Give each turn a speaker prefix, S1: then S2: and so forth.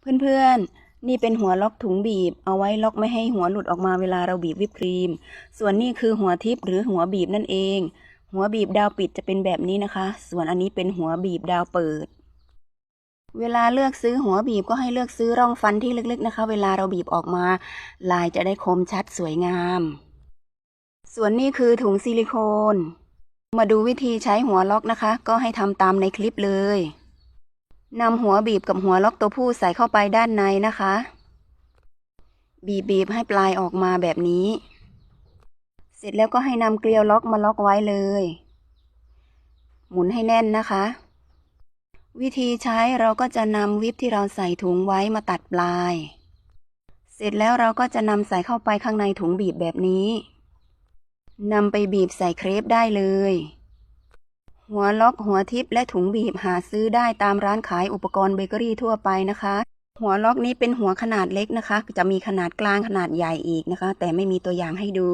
S1: เพื่อนๆ นี่เป็นหัวล็อกถุงบีบ เอาไว้ล็อกไม่ให้หัวหลุดออกมาเวลาเราบีบวิปครีม ส่วนนี่คือหัวทิปหรือหัวบีบนั่นเอง หัวบีบดาวปิดจะเป็นแบบนี้นะคะ ส่วนอันนี้เป็นหัวบีบดาวเปิด เวลาเลือกซื้อหัวบีบก็ให้เลือกซื้อร่องฟันที่ลึกๆนะคะ เวลาเราบีบออกมา ลายจะได้คมชัดสวยงาม ส่วนนี้คือถุงซิลิโคน มาดูวิธีใช้หัวล็อกนะคะ ก็ให้ทำตามในคลิปเลย นำหัวบีบกับหัวล็อกตัวผู้ใส่เข้าไปด้านในนะคะ บีบบีบให้ปลายออกมาแบบนี้ เสร็จแล้วก็ให้นำเกลียวล็อกมาล็อกไว้เลย หมุนให้แน่นนะคะ วิธีใช้เราก็จะนำวิปที่เราใส่ถุงไว้มาตัดปลาย เสร็จแล้วเราก็จะนำใส่เข้าไปข้างในถุงบีบแบบนี้นำไปบีบใส่เครปได้เลย หัวล็อกหัวทิปและถุงบีบหาซื้อได้ตามร้านขายอุปกรณ์เบเกอรี่ทั่วไปนะคะ หัวล็อกนี้เป็นหัวขนาดเล็กนะคะ จะมีขนาดกลางขนาดใหญ่อีกนะคะ แต่ไม่มีตัวอย่างให้ดู